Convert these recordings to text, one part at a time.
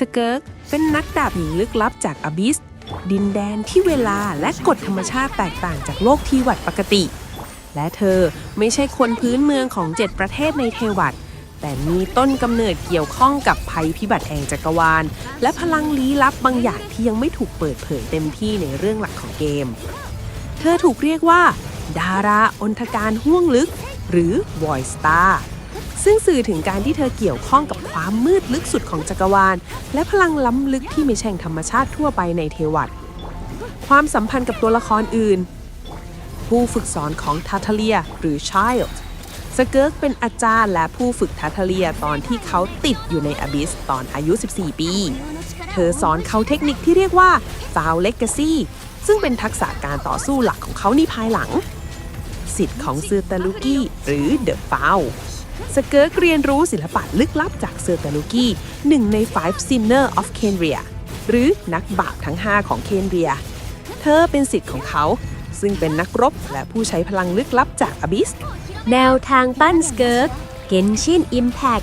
สเกิร์กเป็นนักดาบหญิงลึกลับจากอบิส ดินแดนที่เวลาและกฎธรรมชาติแตกต่างจากโลกทีวัดปกติ และเธอไม่ใช่คนพื้นเมืองของเจ็ดประเทศในเทวัดแต่มีต้นกำเนิดเกี่ยวข้องกับภัยพิบัติแห่งจักรวาล และพลังลี้ลับบางอย่างที่ยังไม่ถูกเปิดเผยเต็มที่ในเรื่องหลักของเกม เธอถูกเรียกว่า ดาราอนทการห่วงลึก หรือ Void Star ซึ่งสื่อถึงการที่เธอเกี่ยวข้องกับความมืดลึกสุดของจักรวาล และพลังล้ำลึกที่ไม่ใช่งธรรมชาติทั่วไปในเทวัตความสัมพันธ์กับตัวละครอื่น ผู้ฝึกสอนของทาทาเลียหรือ Child สเกิร์กเป็นอาจารย์และผู้ฝึกทาทาเลียตอนที่เขาติดอยู่ในอบิสตอนอายุ 14 ปี เธอสอนเขาเทคนิคที่เรียกว่า Foul Legacy ซึ่งเป็นทักษะการต่อสู้หลักของเขาในภายหลัง สิทธิ์ของเซอร์ตาลูกี้หรือเดอะฟาว สเกิร์กเรียนรู้ศิลปะลึกลับจากเซอร์ตาลูกี้หนึ่งใน Five Sinner of Kenria หรือนักบาปทั้ง 5 ของเคนเรีย เธอเป็นสิทธิ์ของเขา ซึ่งเป็นนักรบและผู้ใช้พลังลึกลับจากอบิส แนวทางปั้นสเกิร์กเกนชินอิมแพ t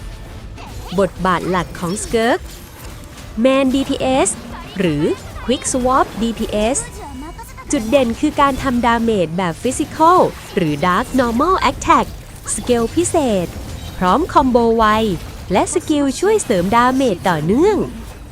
บทบาทหลักของสเกิร์กแมน DPS หรือ Quick Swap DPS จุดเด่นคือการทำดาเมจแบบฟิสิกอลหรือ Dark Normal Attack สเกลพิเศษ พร้อมคอมโบไวและสกิลช่วยเสริมดาเมจต่อเนื่อง